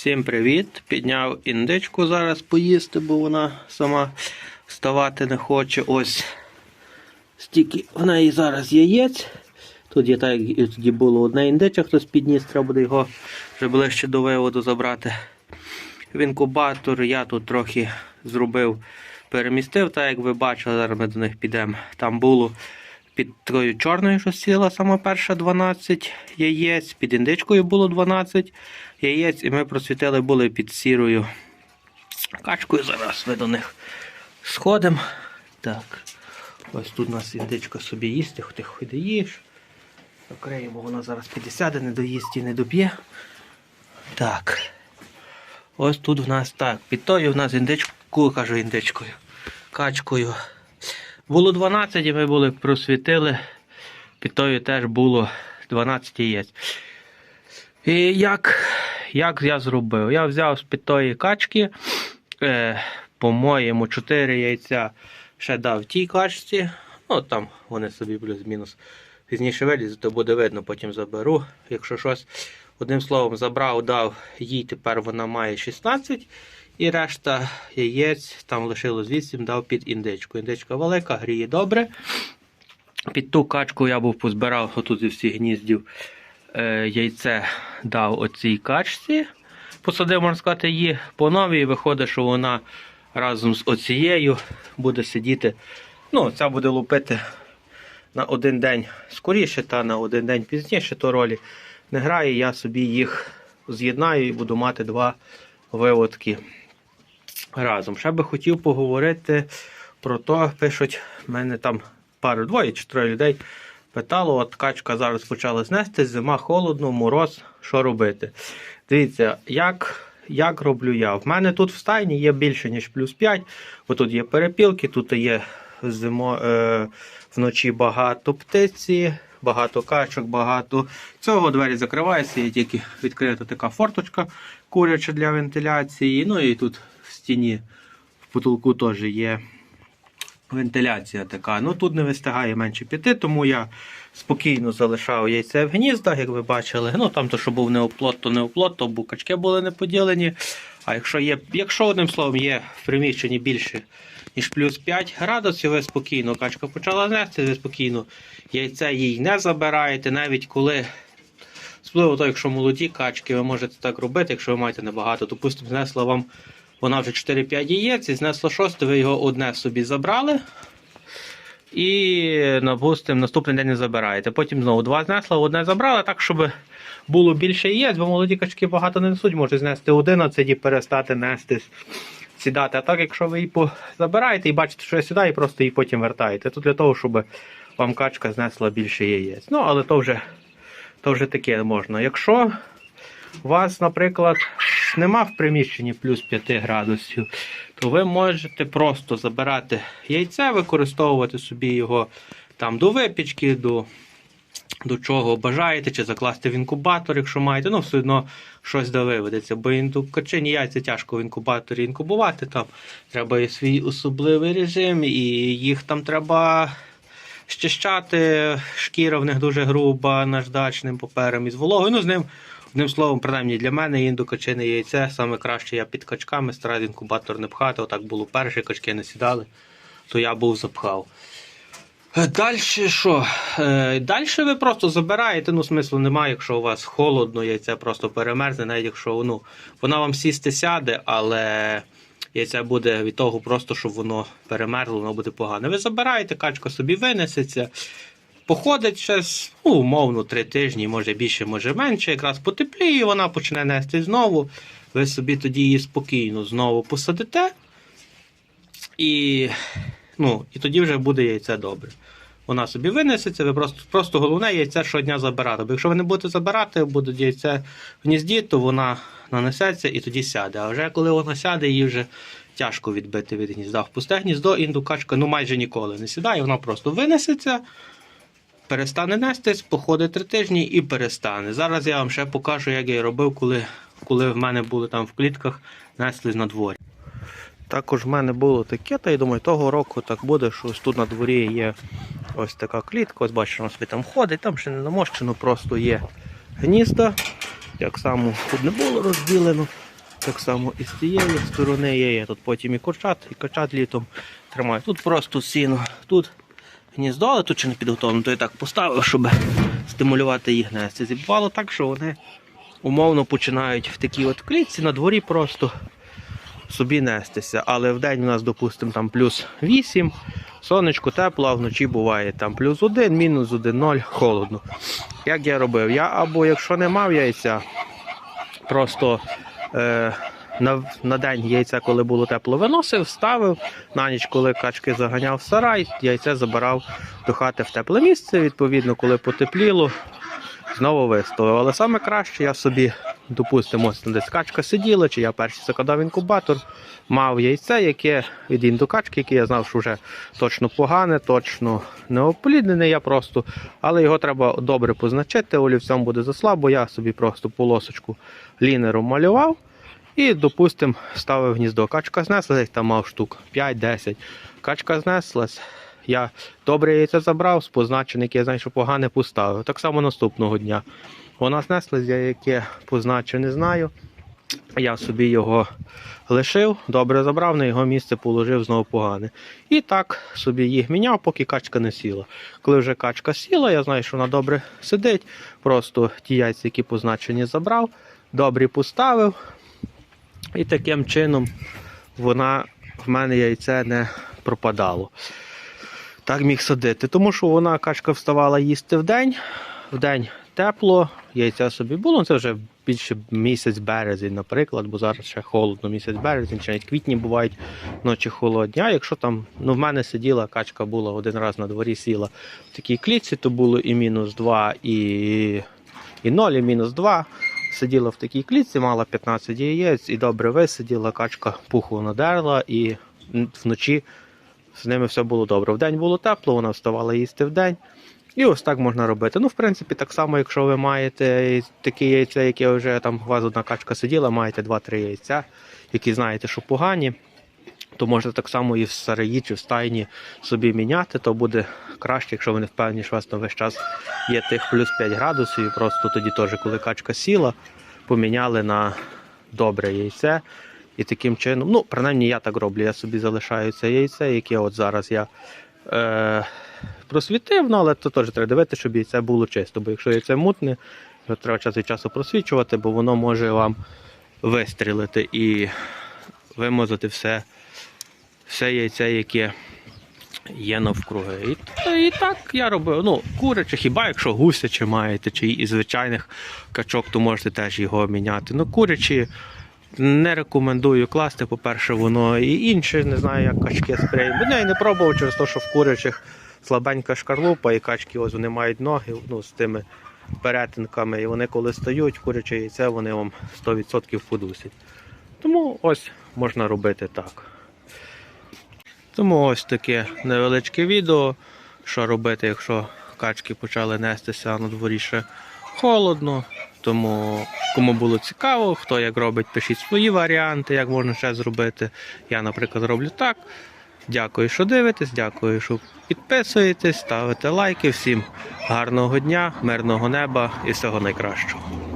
Всім привіт! Підняв індичку зараз поїсти, бо вона сама вставати не хоче. Ось стільки в неї зараз яєць. Тут є так, як тоді було одне індича, хтось підніс, треба буде його вже ближче до виводу забрати. В інкубатор я тут трохи зробив, перемістив, так як ви бачили, зараз ми до них підемо. Там було під такою чорною, що сіла сама перша 12 яєць, під індичкою було 12 яєць, і ми просвітили були під сірою качкою. Зараз ми до них сходимо. Так, ось тут у нас індичка собі їсти, ти ходи їж. Окремо, вона зараз підсяде, не доїсть і не доб'є. Так. Ось тут в нас так. Під тою в нас індичку, кажу індичкою, качкою. Було 12 і ми були просвітили. Під тою теж було 12 яєць. І як, як я зробив? Я взяв з під тої качки, е, по-моєму, 4 яйця ще дав тій качці. Ну там вони собі плюс-мінус пізніше вилізуть, то буде видно, потім заберу. Якщо щось, одним словом, забрав, дав їй, тепер вона має 16. І решта яєць, там лишилось 8, дав під індичку. Індичка велика, гріє добре. Під ту качку я був позбирав отут зі всіх гніздів е, яйце дав оцій качці. Посадив, можна сказати, її по новій. Виходить, що вона разом з оцією буде сидіти. Ну, ця буде лупити на один день скоріше та на один день пізніше, то ролі не грає. Я собі їх з'єднаю і буду мати два виводки разом. Ще би хотів поговорити про то, пишуть, в мене там пару двоє чи троє людей питало, от качка зараз почала знести, зима холодно, мороз, що робити? Дивіться, як. Як роблю я? В мене тут в стайні є більше, ніж плюс 5. Бо тут є перепілки, тут є зимо, е, вночі багато птиці, багато качок, багато цього. Двері закриваються, є тільки відкрита така форточка куряча для вентиляції. Ну і тут в стіні в потолку теж є вентиляція така. Ну тут не вистигає менше п'яти, тому я спокійно залишав яйце в гніздах, як ви бачили. Ну там то, що був неоплот, то неоплот, то букачки були не поділені. А якщо є, якщо одним словом є в приміщенні більше, ніж плюс 5 градусів, ви спокійно качка почала нести, ви спокійно яйце їй не забираєте, навіть коли. Особливо то, якщо молоді качки, ви можете так робити, якщо ви маєте небагато. Допустимо, знесла вам вона вже 4-5 яєць, і знесла 6, ви його одне собі забрали. І допустим, наступний день не забираєте. Потім знову два знесла, одне забрали, так, щоб було більше яєць, бо молоді качки багато не несуть, може знести 11 і перестати нести, сідати. А так, якщо ви її забираєте і бачите, що я сідаю, і просто її потім вертаєте. Тут для того, щоб вам качка знесла більше яєць. Ну, але то вже, то вже таке можна. Якщо у вас, наприклад, нема в приміщенні плюс 5 градусів, то ви можете просто забирати яйце, використовувати собі його там до випічки, до, до чого бажаєте, чи закласти в інкубатор, якщо маєте, ну все одно щось да виведеться. Бо інду- качині яйця тяжко в інкубаторі інкубувати. Там треба і свій особливий режим, і їх там треба. Щищати, шкіра в них дуже груба, наждачним папером із вологою. Ну, з ним, одним словом, принаймні для мене індокачине яйце саме краще я під качками стараюсь інкубатор не пхати. Отак було перші качки не сідали, то я був запхав. Далі що? Далі ви просто забираєте, ну смислу немає, якщо у вас холодно, яйце просто перемерзне, навіть якщо ну, вона вам сісти сяде, але яйце буде від того просто, щоб воно перемерзло, воно буде погане. Ви забираєте, качка собі винесеться. Походить ще ну, умовно, три тижні, може більше, може менше, якраз потепліє, вона почне нести знову. Ви собі тоді її спокійно знову посадите. І, ну, і тоді вже буде яйце добре. Вона собі винесеться, ви просто, просто головне яйце щодня забирати. Бо якщо ви не будете забирати, буде яйце в гнізді, то вона нанесеться і тоді сяде. А вже коли вона сяде, її вже тяжко відбити від гнізда. В пусте гніздо індукачка ну майже ніколи не сідає, вона просто винесеться, перестане нестись, походить три тижні і перестане. Зараз я вам ще покажу, як я робив, коли, коли в мене були там в клітках, неслись на дворі. Також в мене було таке, та я думаю, того року так буде, що ось тут на дворі є ось така клітка, ось бачите, вона собі там ходить, там ще не намощено, просто є гнізда. Як само тут не було розділено. Так само і з цієї сторони є. є Тут потім і курчат, і качат літом тримають. Тут просто сіно. Тут гніздо, але тут ще не підготовлено, то я так поставив, щоб стимулювати їх нести. Зібувало так, що вони умовно починають в такій от клітці на дворі просто собі нестися. Але в день у нас, допустимо, там плюс 8, сонечко тепло, а вночі буває там плюс 1, мінус 1, 0, холодно. Як я робив? Я або якщо не мав яйця, просто е, на, на день яйця, коли було тепло, виносив, ставив. На ніч, коли качки заганяв в сарай, яйце забирав до хати в тепле місце. Відповідно, коли потепліло, знову виставив. Але саме краще я собі, допустимо, ось десь качка сиділа, чи я перший закладав інкубатор, мав яйце, яке від індукачки, яке я знав, що вже точно погане, точно не опліднене. Я просто, але його треба добре позначити. Олівцем буде заслабо. Я собі просто полосочку лінером малював. І, допустимо, ставив гніздо. Качка знеслась, там мав штук 5-10. Качка знеслась. Я добре яйце забрав, з позначене, яке я знаю, що погане поставив. Так само наступного дня. Вона знеслась, я яке позначене не знаю. Я собі його лишив, добре забрав, на його місце положив знову погане. І так собі їх міняв, поки качка не сіла. Коли вже качка сіла, я знаю, що вона добре сидить. Просто ті яйця, які позначені, забрав, добрі поставив. І таким чином вона в мене яйце не пропадало. Так міг садити. Тому що вона качка вставала їсти в день. В день тепло, яйця собі було. Ну, Це вже більше місяць березень, наприклад, бо зараз ще холодно, місяць березень, чи навіть квітні бувають ночі холодні. А якщо там, ну в мене сиділа, качка була один раз на дворі сіла в такій клітці, то було і мінус 2, і, і 0, і мінус 2. Сиділа в такій клітці, мала 15 яєць і добре висиділа, качка пуху надерла і вночі з ними все було добре. Вдень було тепло, вона вставала їсти вдень. І ось так можна робити. Ну, в принципі, так само, якщо ви маєте такі яйця, які вже там у вас одна качка сиділа, маєте 2-3 яйця, які знаєте, що погані, то можете так само і в сараї чи в стайні собі міняти, то буде краще, якщо ви не впевнені, що у вас там весь час є тих плюс 5 градусів. І просто тоді теж, коли качка сіла, поміняли на добре яйце. І таким чином, ну, принаймні я так роблю, я собі залишаю це яйце, яке от зараз я е, просвітив, ну, але то теж треба дивитися, щоб яйце було чисто. Бо якщо яйце мутне, його треба час від часу просвічувати, бо воно може вам вистрілити і вимазати все, все яйце, яке є навкруги. І, і так я робив. Ну, куряче, хіба якщо гусяче маєте, чи із звичайних качок, то можете теж його міняти. Ну, курячі не рекомендую класти. По-перше, воно і інше, не знаю, як качки спреють. Бо я і не пробував через те, що в курячих слабенька шкарлупа, і качки ось вони мають ноги ну, з тими перетинками. І вони коли стають, куряче яйце, вони вам 100% подусять. Тому ось можна робити так. Тому ось таке невеличке відео, що робити, якщо качки почали нестися на дворі ще холодно. Тому кому було цікаво, хто як робить, пишіть свої варіанти, як можна ще зробити. Я, наприклад, роблю так. Дякую, що дивитесь, дякую, що підписуєтесь, ставите лайки. Всім гарного дня, мирного неба і всього найкращого.